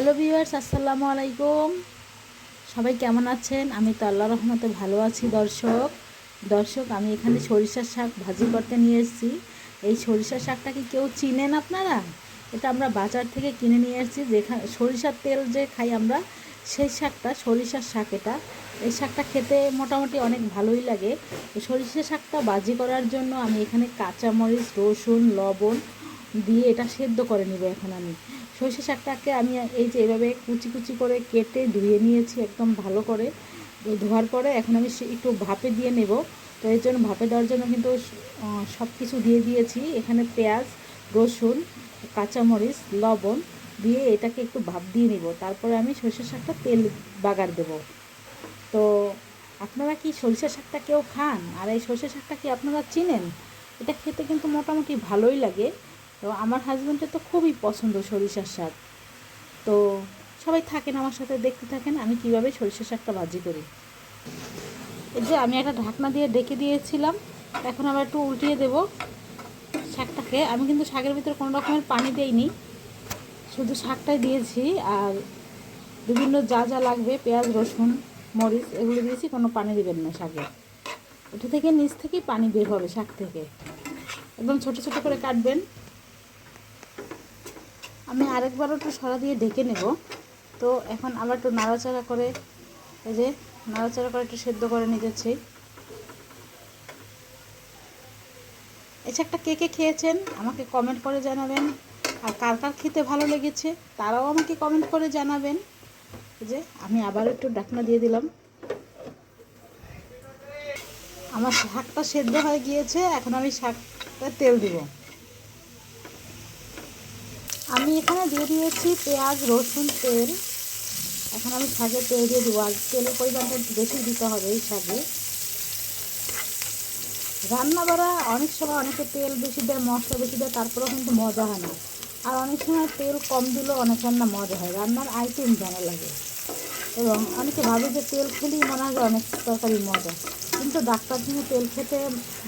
Hello viewers, আসসালামু আলাইকুম। সবাই কেমন আছেন? আমি তো আল্লাহ রহমতে ভালো আছি, দর্শক। দর্শক, আমি এখানে সরিষার শাক ভাজি করতে নিয়ে এসেছি। এই সরিষার শাকটা কি কেউ চিনেন আপনারা? এটা আমরা বাজার থেকে কিনে নিয়ে এসেছি। যেখানে সরিষার তেল যে খাই আমরা, সেই শাকটা, সরিষার শাক এটা। এই শাকটা খেতে মোটামুটি অনেক ভালোই লাগে। সরিষা শাকটা বাজি করার জন্য আমি এখানে কাঁচামরিচ, রসুন, লবণ দিয়ে এটা সেদ্ধ করে নেব এখন আমি। সর্ষে শাকটাকে আমি এই যে এভাবে কুচি কুচি করে কেটে ধুয়ে নিয়েছি একদম ভালো করে। ধোয়ার পরে এখন আমি একটু ভাপে দিয়ে নেব। তো এর জন্য ভাপে দেওয়ার জন্য কিন্তু সব কিছু দিয়ে দিয়েছি। এখানে পেঁয়াজ, রসুন, কাঁচামরিচ, লবণ দিয়ে এটাকে একটু ভাপ দিয়ে নিব। তারপরে আমি সর্ষে শাকটা তেল বাগার দেব। তো আপনারা কি সরিষা শাকটা কেউ খান? আর এই সর্ষে শাকটা কি আপনারা চিনেন? এটা খেতে কিন্তু মোটামুটি ভালোই লাগে। তো আমার হাজব্যান্ডের তো খুবই পছন্দ সরিষার শাক। তো সবাই থাকেন আমার সাথে, দেখতে থাকেন, আমি কীভাবে সরিষার শাকটা ভাজি করি। এই যে আমি একটা ঢাকনা দিয়ে ডেকে দিয়েছিলাম, এখন আবার একটু উল্টিয়ে দেব শাকটাকে। আমি কিন্তু শাকের ভিতরে কোনো রকমের পানি দেইনি, শুধু শাকটাই দিয়েছি আর বিভিন্ন যা যা লাগবে, পেঁয়াজ, রসুন, মরিচ, এগুলো দিয়েছি, কোনো পানি দিবেন না শাকে। ওটা থেকে নিচ থেকেই পানি বের হবে শাক থেকে। একদম ছোট ছোট করে কাটবেন। আমি আরেকবার একটু সরা দিয়ে ঢেকে নেব। তো এখন আবার একটু নাড়াচাড়া করে, এই যে নাড়াচাড়া করে একটু সেদ্ধ করে নিতেছি। এই একটা কে কে খেয়েছেন? আমাকে কমেন্ট করে জানাবেন। আর কার কার খেতে ভালো লেগেছে, তারাও আমাকে কমেন্ট করে জানাবেন। যে আমি আবার একটু ডাকনা দিয়ে দিলাম। আমার শাকটা সেদ্ধ হয়ে গিয়েছে, এখন আমি শাকটা তেল দিব আমি এখানে দিয়ে দিয়েছি পেঁয়াজ, রসুন, তেল। এখন আমি শাকে তেল দিয়ে দেবো। আর তেলের পরিমাণটা বেশি দিতে হবে এই শাকে রান্না করা অনেক সময় অনেকে তেল বেশি দেয়, মশলা বেশি দেয়, তারপরেও কিন্তু মজা হয় না। আর অনেক সময় তেল কম দিলেও অনেক রান্না মজা হয়। রান্নার আইটেম জানা লাগে। এবং অনেকে ভাবে যে তেল খেলেই মনে হয় অনেক তরকারি মজা। কিন্তু ডাক্তার কিন্তু তেল খেতে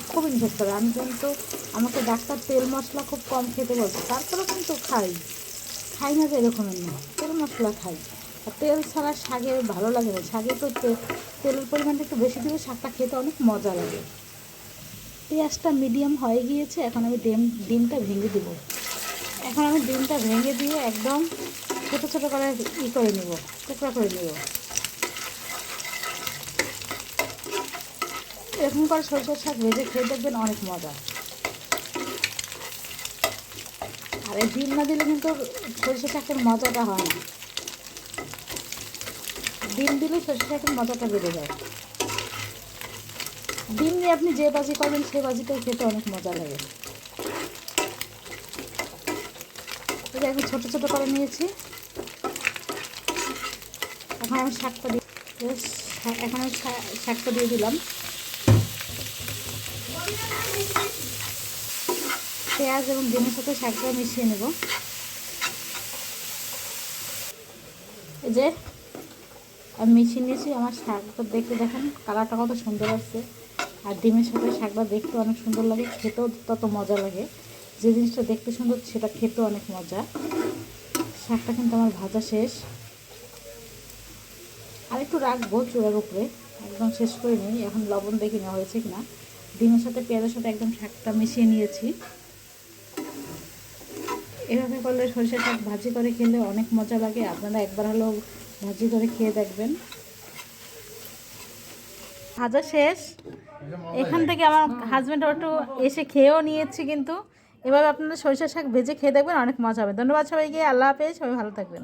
খুব ইনভেস্ট করে। আমি কিন্তু, আমাকে ডাক্তার তেল মশলা খুব কম খেতে বলছে। তারপরেও কিন্তু খাই। খাই না যে এরকমের না তেল মশলা খাই। আর তেল ছাড়া শাকে ভালো লাগে না। শাকে তো তে- তেলের পরিমাণটা একটু বেশি দিলে শাকটা খেতে অনেক মজা লাগে। পেঁয়াজটা মিডিয়াম হয়ে গিয়েছে, এখন আমি ডিম ডিমটা ভেঙে দেব। এখন আমি ডিমটা ভেঙে দিয়ে একদম ছোটো ছোটো করে ই করে নেব, টুকরা করে নেব। এরকম করে সরষের শাক ভেজে খেয়ে দেখবেন অনেক মজা। আর এই ডিম না দিলে কিন্তু সরষে শাকের মজাটা হয় না। ডিম দিলে সরষে শাকের মজাটা বেড়ে যায়। ডিম দিয়ে আপনি যে বাজি করবেন, সে বাজিটাই খেতে অনেক মজা লাগে। এটা আমি ছোটো ছোটো করে নিয়েছি। এখন আমি শাকটা দিয়ে এখন আমি শাকটা দিয়ে দিলাম। পেঁয়াজ এবং ডিমের সাথে শাকটা মিশিয়ে নেব। এই যে, আমি মিশিয়ে নিয়েছি আমার শাকটা। দেখতে দেখেন, কালারটা কত সুন্দর আসছে। আর ডিমের সাথে শাকটা দেখতে অনেক সুন্দর লাগে, খেতেও তত মজা লাগে। যে জিনিসটা দেখতে সুন্দর, সেটা খেতেও অনেক মজা। শাকটা কিন্তু আমার ভাজা শেষ। আর একটু রাখব চূড়ার উপরে, একদম শেষ করে নিই। এখন লবণ দেখে নেওয়া হয়েছে কিনা। ডিমের সাথে পেঁয়াজের সাথে একদম শাকটা মিশিয়ে নিয়েছি। এভাবে করলে সরষে শাক ভাজি করে খেলে অনেক মজা লাগে। আপনারা একবার হলেও ভাজি করে খেয়ে দেখবেন। ভাজা শেষ। এখান থেকে আমার হাজব্যান্ড একটু এসে খেয়েও নিয়েছি কিন্তু। এভাবে আপনারা সরিষা শাক ভেজে খেয়ে দেখবেন, অনেক মজা হবে। ধন্যবাদ সবাইকে। আল্লাহ হাফেজ। সবাই ভালো থাকবেন।